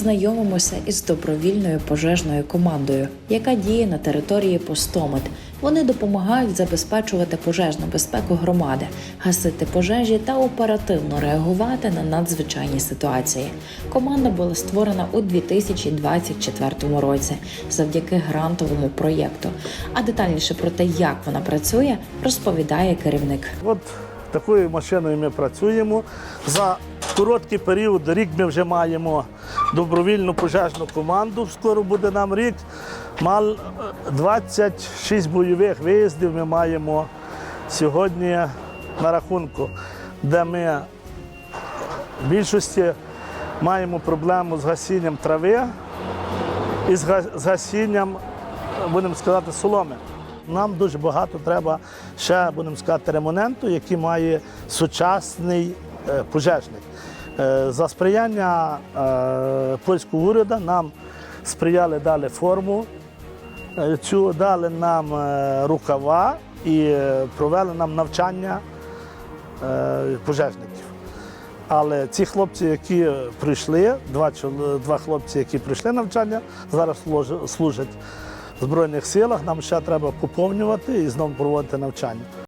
Знайомимося із добровільною пожежною командою, яка діє на території Постомет. Вони допомагають забезпечувати пожежну безпеку громади, гасити пожежі та оперативно реагувати на надзвичайні ситуації. Команда була створена у 2024 році завдяки грантовому проєкту. А детальніше про те, як вона працює, розповідає керівник. От такою машиною ми працюємо. За короткий період, рік ми вже маємо добровільну пожежну команду. Скоро буде нам рік. Мал е, 26 бойових виїздів ми маємо сьогодні на рахунку, де ми в більшості маємо проблему з гасінням трави і з гасінням, будемо сказати, соломи. Нам дуже багато треба ще, будемо сказати, ремоненту, який має сучасний е, пожежник. Е, За сприяння е, польського уряду нам сприяли дали форму, цю дали нам рукава і провели нам навчання пожежників. Але ці хлопці, які прийшли, два, два хлопці, які прийшли навчання, зараз служать- Збройних силах, нам ще треба поповнювати і знову проводити навчання.